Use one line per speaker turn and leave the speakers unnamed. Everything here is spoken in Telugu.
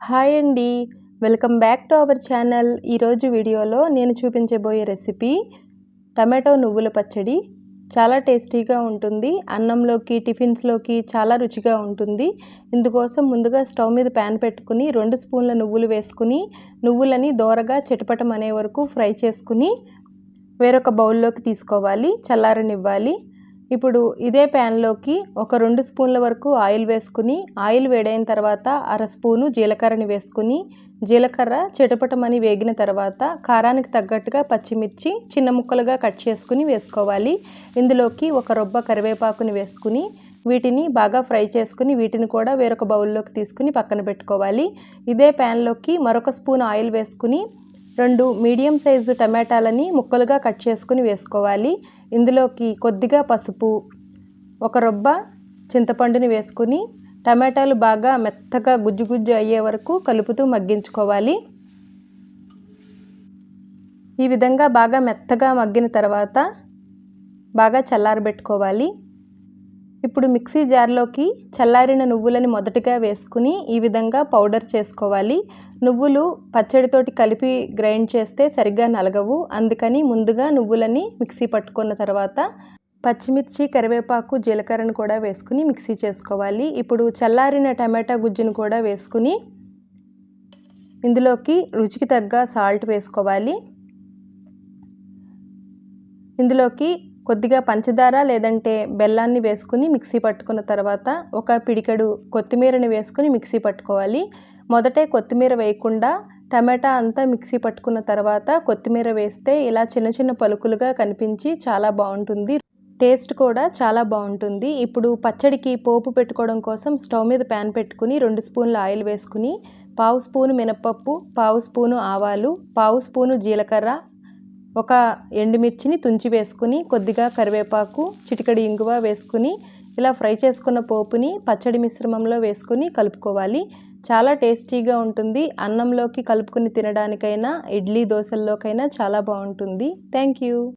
హాయ్ అండి. Welcome back to our channel. ఈరోజు వీడియోలో నేను చూపించబోయే రెసిపీ టమాటో నువ్వుల పచ్చడి. చాలా టేస్టీగా ఉంటుంది. అన్నంలోకి టిఫిన్స్లోకి చాలా రుచిగా ఉంటుంది. ఇందుకోసం ముందుగా స్టవ్ మీద ప్యాన్ పెట్టుకుని రెండు స్పూన్ల నువ్వులు వేసుకుని నువ్వులని దోరగా చిటపటం అనే వరకు ఫ్రై చేసుకుని వేరొక బౌల్లోకి తీసుకోవాలి. చల్లారనివ్వాలి. ఇప్పుడు ఇదే ప్యాన్లోకి ఒక రెండు స్పూన్ల వరకు ఆయిల్ వేసుకుని ఆయిల్ వేడైన తర్వాత అర స్పూను జీలకర్రని వేసుకుని జీలకర్ర చిటపటమని వేగిన తర్వాత కారానికి తగ్గట్టుగా పచ్చిమిర్చి చిన్న ముక్కలుగా కట్ చేసుకుని వేసుకోవాలి. ఇందులోకి ఒక రొబ్బ కరివేపాకుని వేసుకుని వీటిని బాగా ఫ్రై చేసుకుని వీటిని కూడా వేరొక బౌల్లోకి తీసుకుని పక్కన పెట్టుకోవాలి. ఇదే ప్యాన్లోకి మరొక స్పూన్ ఆయిల్ వేసుకుని రెండు మీడియం సైజు టమాటాలని ముక్కలుగా కట్ చేసుకుని వేసుకోవాలి. ఇందులోకి కొద్దిగా పసుపు ఒక రొబ్బ చింతపండుని వేసుకుని టమాటాలు బాగా మెత్తగా గుజ్జు గుజ్జు అయ్యే వరకు కలుపుతూ మగ్గించుకోవాలి. ఈ విధంగా బాగా మెత్తగా మగ్గిన తర్వాత బాగా చల్లారబెట్టుకోవాలి. ఇప్పుడు మిక్సీ జార్లోకి చల్లారిన నువ్వులని మొదటిగా వేసుకుని ఈ విధంగా పౌడర్ చేసుకోవాలి. నువ్వులు పచ్చడితోటి కలిపి గ్రైండ్ చేస్తే సరిగ్గా నలగవు. అందుకని ముందుగా నువ్వులని మిక్సీ పట్టుకున్న తర్వాత పచ్చిమిర్చి కరివేపాకు జీలకర్రను కూడా వేసుకుని మిక్సీ చేసుకోవాలి. ఇప్పుడు చల్లారిన టమాటా గుజ్జును కూడా వేసుకుని ఇందులోకి రుచికి తగ్గ సాల్ట్ వేసుకోవాలి. ఇందులోకి కొద్దిగా పంచదార లేదంటే బెల్లాన్ని వేసుకుని మిక్సీ పట్టుకున్న తర్వాత ఒక పిడికడు కొత్తిమీరని వేసుకుని మిక్సీ పట్టుకోవాలి. మొదటే కొత్తిమీర వేయకుండా టమాటా అంతా మిక్సీ పట్టుకున్న తర్వాత కొత్తిమీర వేస్తే ఇలా చిన్న చిన్న పలుకులుగా కనిపించి చాలా బాగుంటుంది. టేస్ట్ కూడా చాలా బాగుంటుంది. ఇప్పుడు పచ్చడికి పోపు పెట్టుకోవడం కోసం స్టవ్ మీద ప్యాన్ పెట్టుకుని రెండు స్పూన్ల ఆయిల్ వేసుకుని పావు స్పూను మినపప్పు పావు స్పూను ఆవాలు పావు స్పూను జీలకర్ర ఒక ఎండుమిర్చిని తుంచి వేసుకుని కొద్దిగా కరివేపాకు చిటికడి ఇంగువ వేసుకుని ఇలా ఫ్రై చేసుకున్న పోపుని పచ్చడి మిశ్రమంలో వేసుకుని కలుపుకోవాలి. చాలా టేస్టీగా ఉంటుంది. అన్నంలోకి కలుపుకుని తినడానికైనా ఇడ్లీ దోశల్లోకైనా చాలా బాగుంటుంది. Thank you.